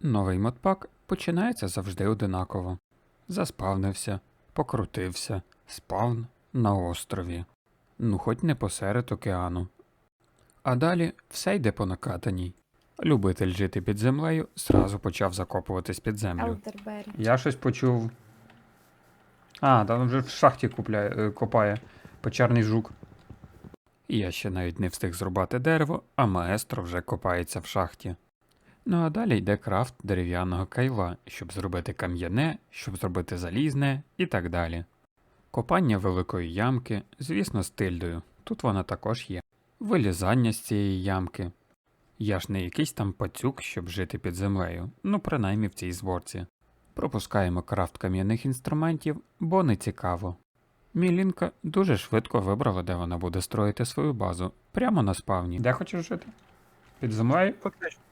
Новий модпак починається завжди одинаково. Заспавнився, покрутився, спавн на острові. Ну, хоч не посеред океану. А далі все йде по накатаній. Любитель жити під землею зразу почав закопуватись під землю. Я щось почув. А, там вже в шахті купляє, е, копає печерний жук. Я ще навіть не встиг зрубати дерево, а маестро вже копається в шахті. Ну а далі йде крафт дерев'яного кайла, щоб зробити кам'яне, щоб зробити залізне і так далі. Копання великої ямки, звісно, з тильдою. Тут вона також є. Вилізання з цієї ямки. Я ж не якийсь там пацюк, щоб жити під землею, ну принаймні в цій зборці. Пропускаємо крафт кам'яних інструментів, бо не цікаво. Мілінка дуже швидко вибрала, де вона буде строїти свою базу, прямо на спавні. Де хочеш жити? Під землею? Фактично.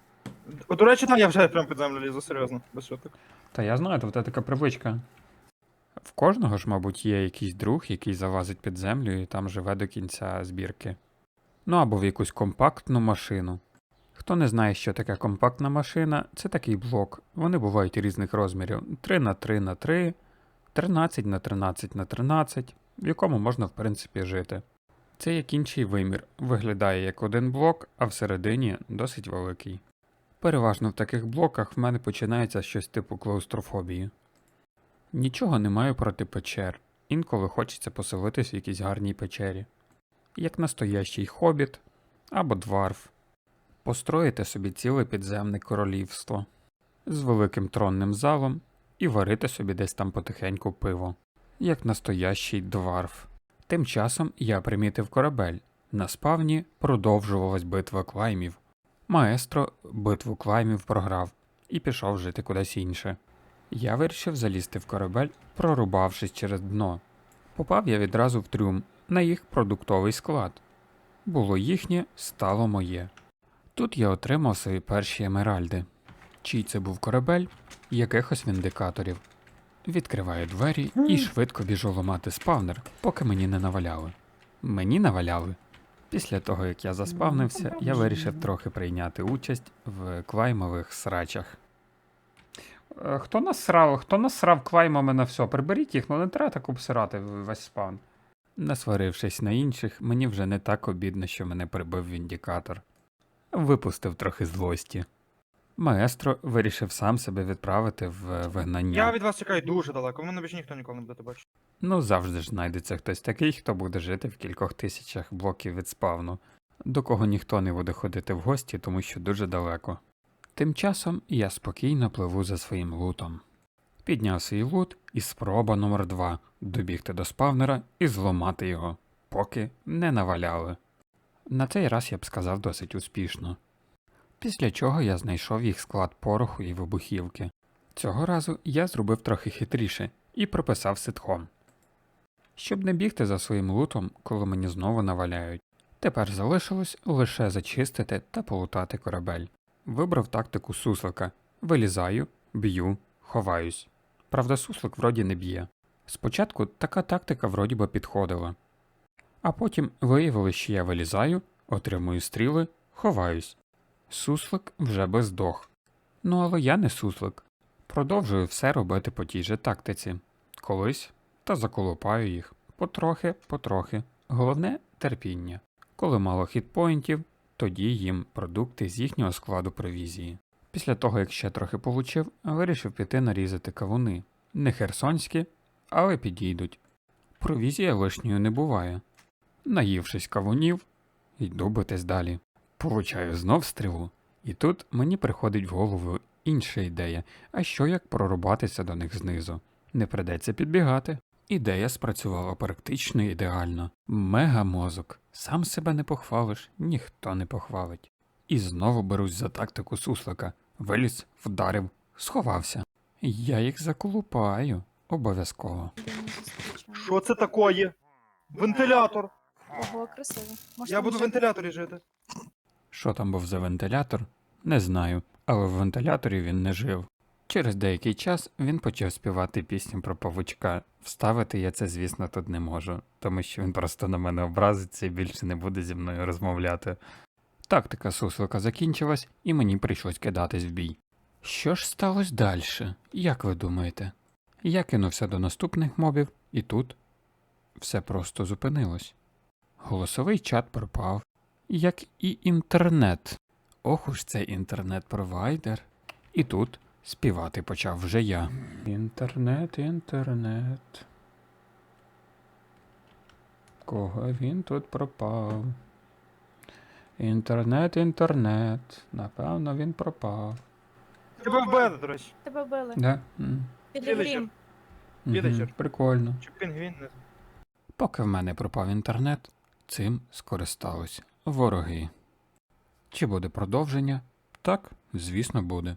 О, До речі, так, я вже прям під землю лізу, серйозно, без шуток. Та я знаю, тебе така привичка. В кожного ж, мабуть, є якийсь друг, який залазить під землю і там живе до кінця збірки. Ну або в якусь компактну машину. Хто не знає, що таке компактна машина, це такий блок. Вони бувають різних розмірів: 3 на 3 на 3 13 на 13 на 13 в якому можна в принципі жити. Це як інший вимір, виглядає як один блок, а всередині досить великий. Переважно в таких блоках в мене починається щось типу клаустрофобії. Нічого не маю проти печер, інколи хочеться поселитись в якійсь гарній печері, як настоящий хобіт або дварф, построїти собі ціле підземне королівство з великим тронним залом і варити собі десь там потихеньку пиво, як настоящий дварф. Тим часом я примітив корабель. На спавні продовжувалась битва клаймів. Маестро битву клаймів програв і пішов жити кудись інше. Я вирішив залізти в корабель, прорубавшись через дно. Попав я відразу в трюм на їх продуктовий склад. Було їхнє, стало моє. Тут я отримав свої перші емеральди. Чий це був корабель? Якихось віндикаторів. Відкриваю двері і швидко біжу ламати спавнер, поки мені не наваляли. Мені наваляли. Після того, як я заспавнився, я вирішив трохи прийняти участь в клаймових срачах. Е, Хто насрав, хто насрав клаймами на все? Приберіть їх, ну не треба так обсирати весь спавн. Насварившись на інших, мені вже не так обідно, що мене прибив віндікатор. Випустив трохи злості. Маестро вирішив сам себе відправити в вигнання. Я від вас чекаю дуже далеко, мене більше ніхто ніколи не буде бачити. Ну, завжди ж знайдеться хтось такий, хто буде жити в кількох тисячах блоків від спавну, до кого ніхто не буде ходити в гості, тому що дуже далеко. Тим часом я спокійно пливу за своїм лутом. Підняв свій лут і спроба номер два добігти до спавнера і зламати його, поки не наваляли. На цей раз я б сказав досить успішно. Після чого я знайшов їх склад пороху і вибухівки. Цього разу я зробив трохи хитріше і прописав ситхом. Щоб не бігти за своїм лутом, коли мені знову наваляють. Тепер залишилось лише зачистити та полутати корабель. Вибрав тактику суслика. Вилізаю, б'ю, ховаюсь. Правда, суслик вроді не б'є. Спочатку така тактика вроді би підходила. А потім виявилось, що я вилізаю, отримую стріли, ховаюсь. Суслик вже би здох. Ну але я не суслик. Продовжую все робити по тій же тактиці. Колись та заколупаю їх. Потрохи, потрохи. Головне терпіння. Коли мало хітпоінтів, тоді їм продукти з їхнього складу провізії. Після того, як ще трохи получив, вирішив піти нарізати кавуни. Не херсонські, але підійдуть. Провізія лишньою не буває. Наївшись кавунів, йду битись далі. Получаю знов стрілу. І тут мені приходить в голову інша ідея, а що як прорубатися до них знизу? Не придеться підбігати. Ідея спрацювала практично ідеально. Мега мозок. Сам себе не похвалиш, ніхто не похвалить. І знову берусь за тактику суслика. Виліз, вдарив, сховався. Я їх заколупаю. Обов'язково. Що це такое? Вентилятор! Ого, красиво. Можна Я буду в вентиляторі жити. Що там був за вентилятор? Не знаю, але в вентиляторі він не жив. Через деякий час він почав співати пісню про павучка. Вставити я це, звісно, тут не можу, тому що він просто на мене образиться і більше не буде зі мною розмовляти. Тактика суслика закінчилась, і мені прийшлось кидатись в бій. Що ж сталося далі? Як ви думаєте? Я кинувся до наступних мобів, і тут все просто зупинилось. Голосовий чат пропав, як і інтернет. Ох уж цей інтернет-провайдер. І тут співати почав вже я. Інтернет, інтернет. Кого він тут пропав? Інтернет, інтернет. Напевно, він пропав. Тебе вбили, до речі. Тебе вбили. Да? М. Підігрім. Підачер. Прикольно. Чи пінгвін не Поки в мене пропав інтернет, цим скористались вороги. Чи буде продовження? Так, звісно, буде.